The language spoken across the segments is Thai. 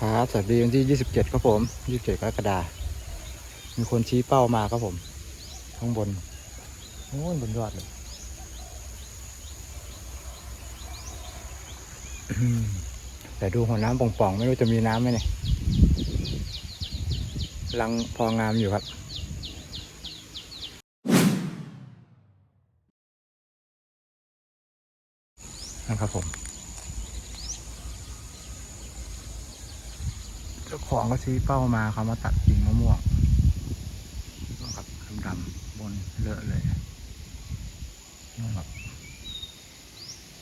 ครับสวัสดีวันที่ 27 ครับผม 27กรกฎาคมมีคนชี้เป้ามาครับผม ข้างบนโอ้ยบนยอดเลยแต่ดูหัวน้ำป่องๆ ไม่รู้จะมีน้ำไหมเนี่ยลังพองามอยู่ครับนะครับผม เจ้าของก็ชี้เป้ามาเขามาตัดกิ่งมะม่วงนะครับดำๆบนเลอะเลยนะครับ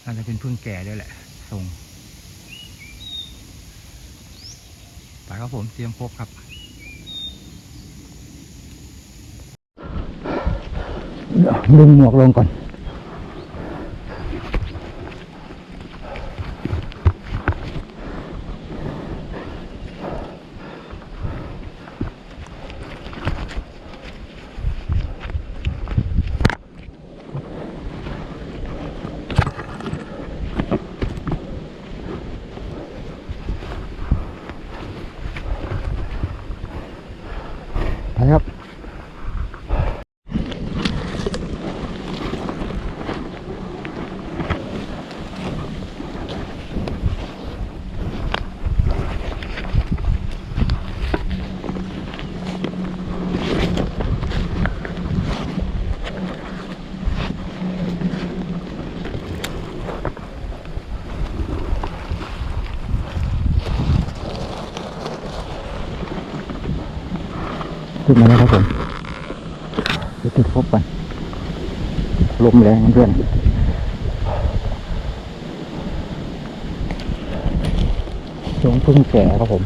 น่าจะเป็นพึ่งแก่ด้วยแหละทรงไปครับผมเตรียมพบครับเดี๋ยวดึงหมวกลงก่อน ขึ้นมาแล้วครับผมเดี๋ยวจุดพบไปลมแรงเพื่อนสวงพึ่งแก่ครับผม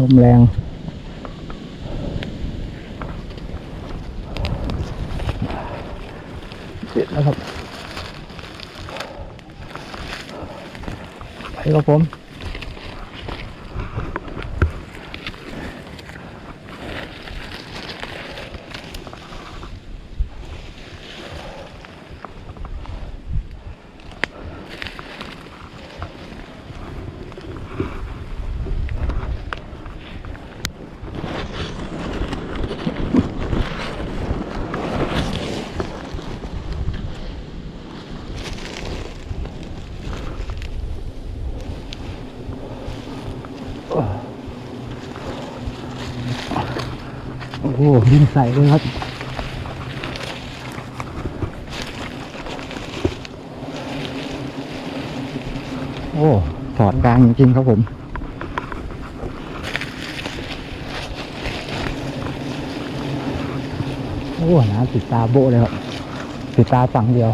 ลมแรงเสร็จแล้วครับ ไปครับผม โอ้โหดินใสเลยครับโอ้ถอดกลางจริงๆครับผม โอ้น้ำติดตาโบเลยครับ ติดตาฝั่งเดียว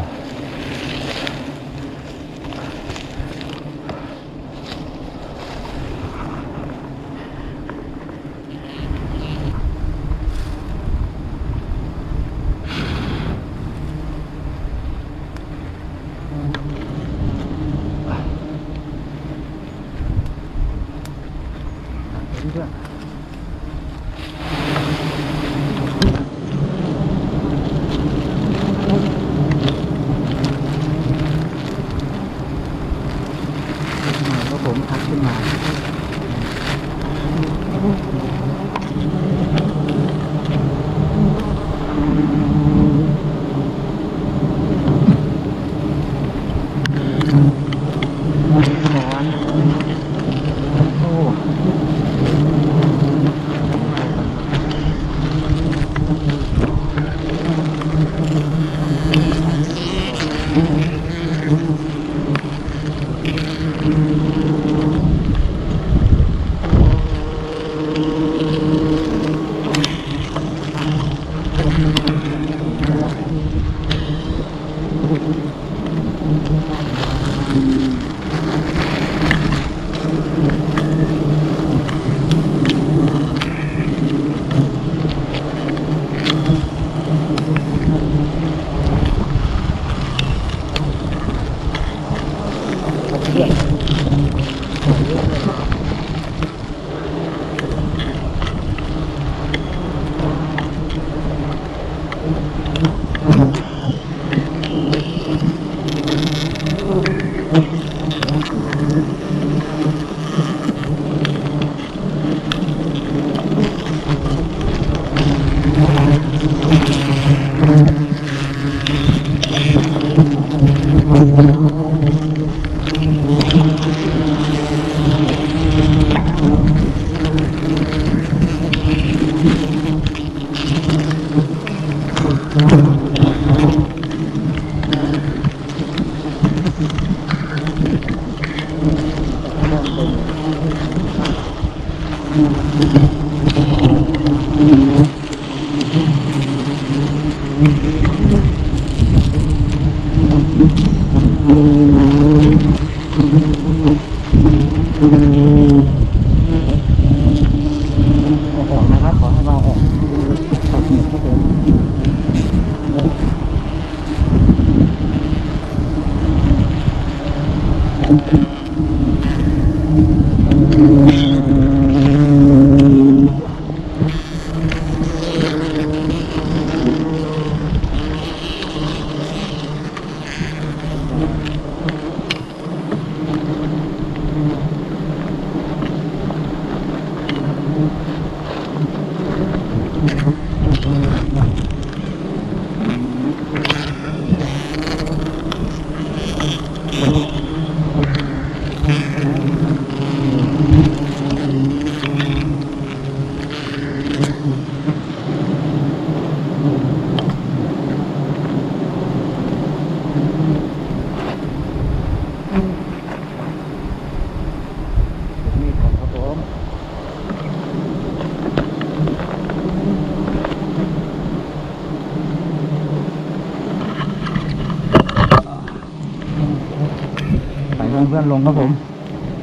ลงครับผม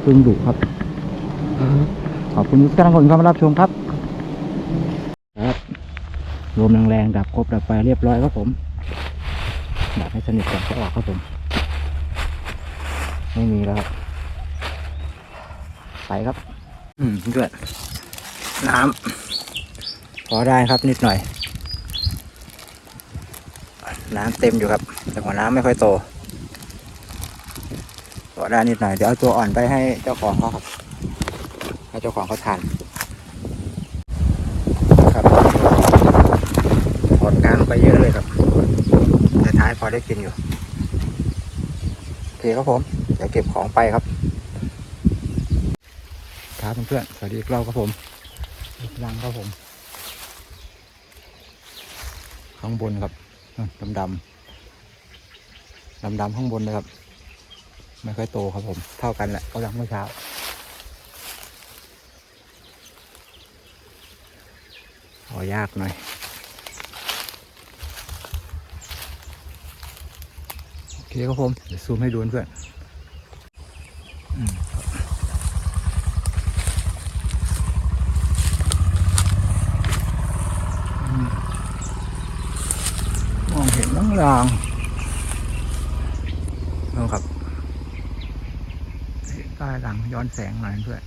พึ่งดุครับ ขอบคุณทุกท่านคนเข้ามารับชมครับ ครับรวมแรงๆดับครบดับไฟเรียบร้อยครับผมดับให้สนิทก่อนก็ออกครับผม ไม่มีแล้วครับไปครับ อืมเพื่อนน้ำพอได้ครับนิดหน่อย น้ำเต็มอยู่ครับ แต่หัวน้ำไม่ค่อยโต พอได้นิดหน่อย เดี๋ยวเอาตัวอ่อนไปให้เจ้าของเขาครับ ให้เจ้าของเขาทานครับหมดงานไปเยอะเลยครับ แต่ท้ายพอได้กินอยู่โอเคครับผม เดี๋ยวเก็บของไปครับ ครับเพื่อนๆ สวัสดีอีกรอบครับผม อีกรังครับผม ข้างบนครับดำดำดำดำๆข้างบนเลยครับ ไม่ค่อยโตครับผม เท่ากันแหละก็รังเมื่อเช้า ขอยากหน่อย โอเคครับผมเดี๋ยวซูมให้ดูเพื่อนอืมครับอืมองเห็นลางๆเอาครับเห็นใต้หลังย้ อนแสงหน่อยเพื่อน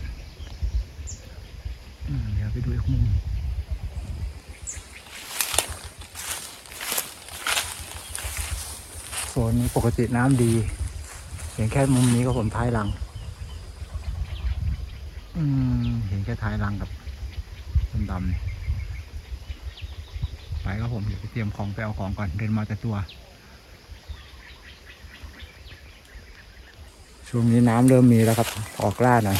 เดี๋ยวไปดูอีกมุมโซนนี้ปกติน้ำดี เห็นแค่มุมนี้ก็ผมท้ายรัง อืม เห็นแค่ท้ายรังกับดำๆนี่ไปครับผมเดี๋ยวไปเตรียมของไปเอาของก่อนเดินมาแต่ตัว ช่วงนี้น้ำเริ่มมีแล้วครับ ออกล่าหน่อย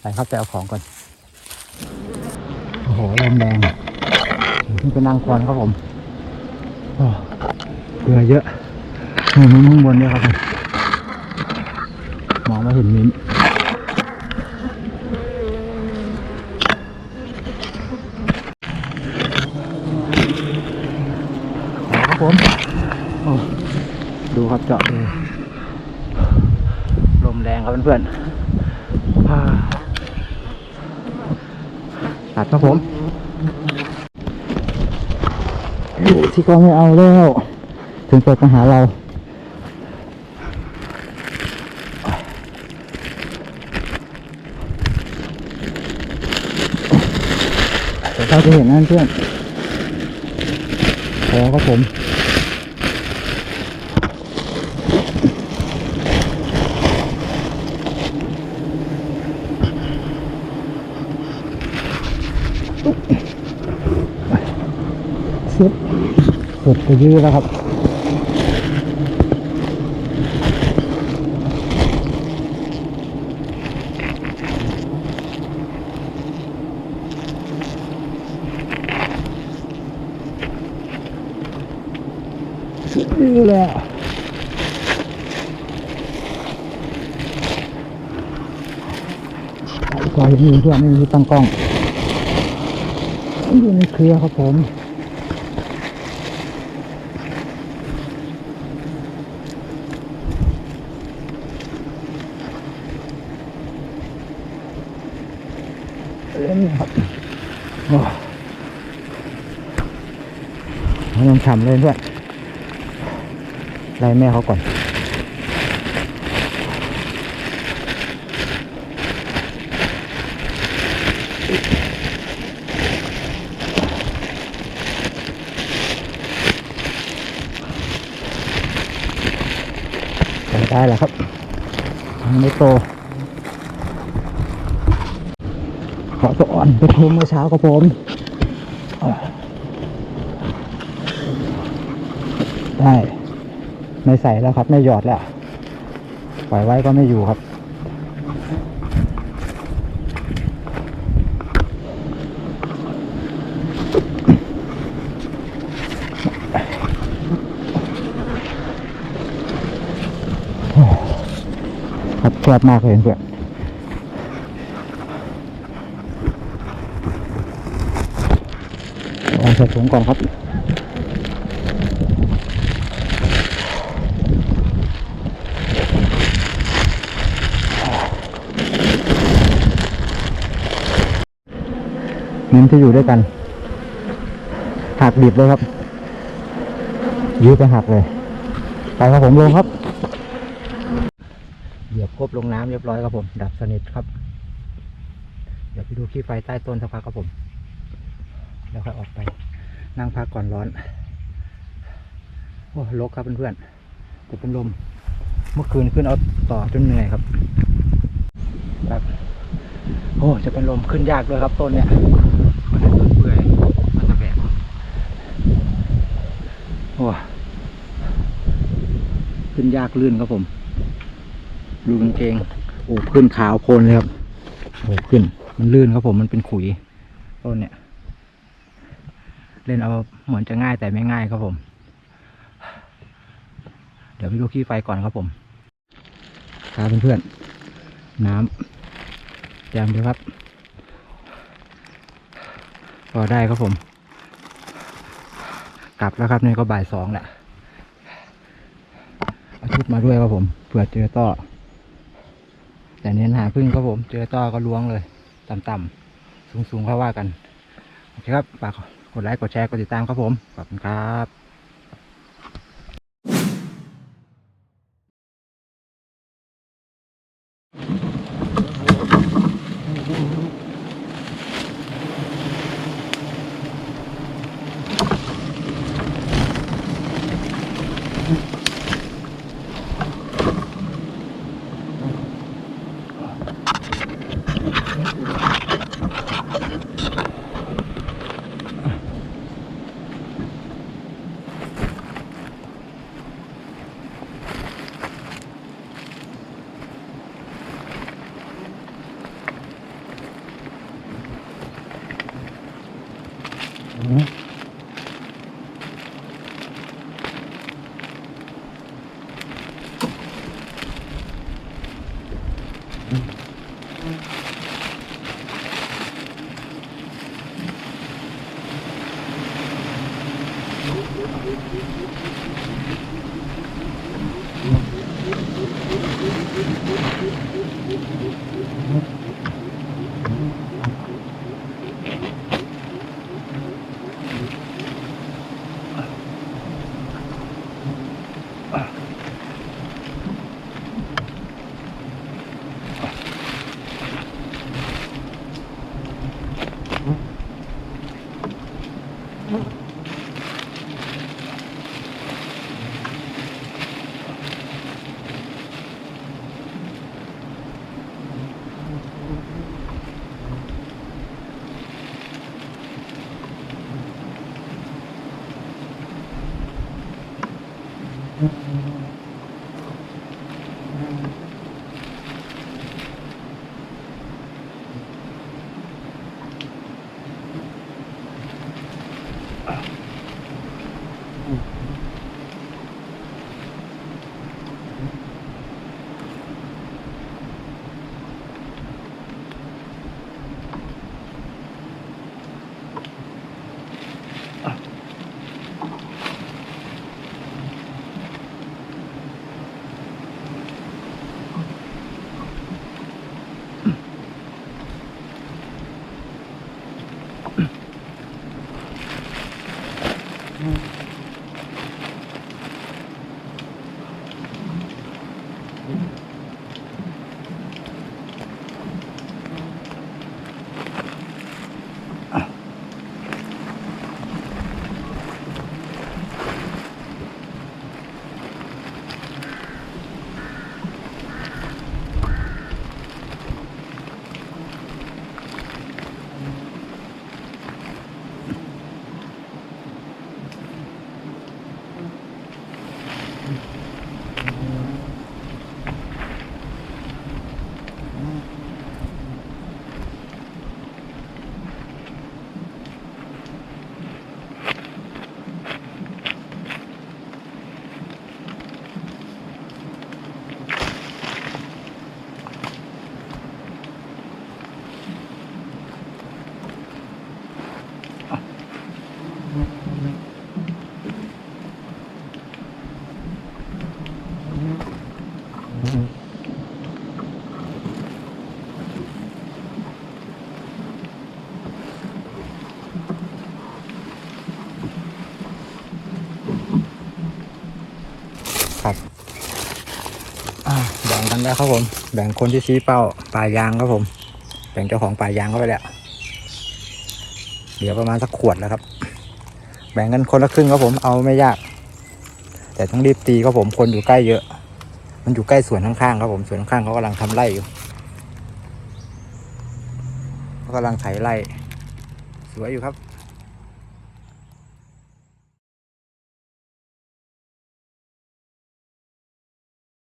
ไปครับไปเอาของก่อน โอ้โหลมแรงนี่เป็นนางควันครับผมโอ้เกลือเยอะมีมิ้นข้างบนด้วยครับผมมองไม่เห็นมิ้นขอครับผม เพื่อนตัดครับผมที่ก็ไม่เอาแล้ว ถึงเปิดปัญหาเราเท่าที่เห็นนั่นเพื่อนขอครับผม สุดไปยื้อแล้วครับยื้อแล้วก่อนจะมีเพื่อนไม่มีตั้งกล้องอยู่ในเครือครับผม เล่นครับโอ้ ช่ำเลยด้วยไล่แม่เขาก่อนได้แล้วครับไม่โตขอตัวอ่อนไปทุมเมื่อเช้ากับผมอ่าได้ ไม่ใส่แล้วครับ ไม่หยอดแล้วปล่อยไว้ก็ไม่อยู่ครับ ครับชอบมากเลยเพื่อนวางใส่ถุงก่อนครับ น้นที่อยู่ด้วยกัน หักดิบเลยครับยื้อไปหักเลย ไปครับผมลงครับ เหยียบครบลงน้ำเรียบร้อยครับผม ดับสนิทครับ เดี๋ยวไปดูขี้ไฟใต้ต้นสักพักครับผม แล้วค่อยออกไป นั่งพักก่อนร้อน โอ้ลกครับเพื่อนๆแต่เป็นลม เมื่อคืนขึ้นเอาต่อจนเหนื่อยครับ ครับ โอ้ จะเป็นลมขึ้นยากด้วยครับต้นเนี้ยมันเป็นต้นเปื่อยมันจะแบก โอ้ขึ้นยากลื่นครับผม ดูกางเกง โอ้ขึ้นขาวโพลนเลยครับ โอ้ขึ้น มันลื่นครับผมมันเป็นขุยต้นเนี้ยเล่นเอาเหมือนจะง่ายแต่ไม่ง่ายครับผม เดี๋ยวไปดูขี้ไฟก่อนครับผมครับเพื่อนๆน้ำอย่างเดียครับ พอได้ครับผม กลับแล้วครับนี่ก็บ่ายสองแหละเอาชุดมาด้วยครับผมเผื่อเจอต้อแต่เน้นหาพึ่งครับผม เจอต้อก็ล้วงเลย ต่ำๆสูงๆเขาว่ากัน โอเคครับฝากกดไลค์กดแชร์กดติดตามครับผมขอบคุณครับ Thank you. ครับแบ่งกันแล้วครับผม แบ่งคนที่ชี้เป้าปลายางครับผม แบ่งเจ้าของปลายางเข้าไปแล้วเหลือประมาณสักขวดแล้วครับ แบ่งกันคนละครึ่งครับผมเอาไม่ยาก แต่ต้องรีบตีครับผมคนอยู่ใกล้เยอะ มันอยู่ใกล้สวนข้างๆครับผมสวนข้างๆเขากำลังทำไร่อยู่เขากำลังไถไร่สวยอยู่ครับ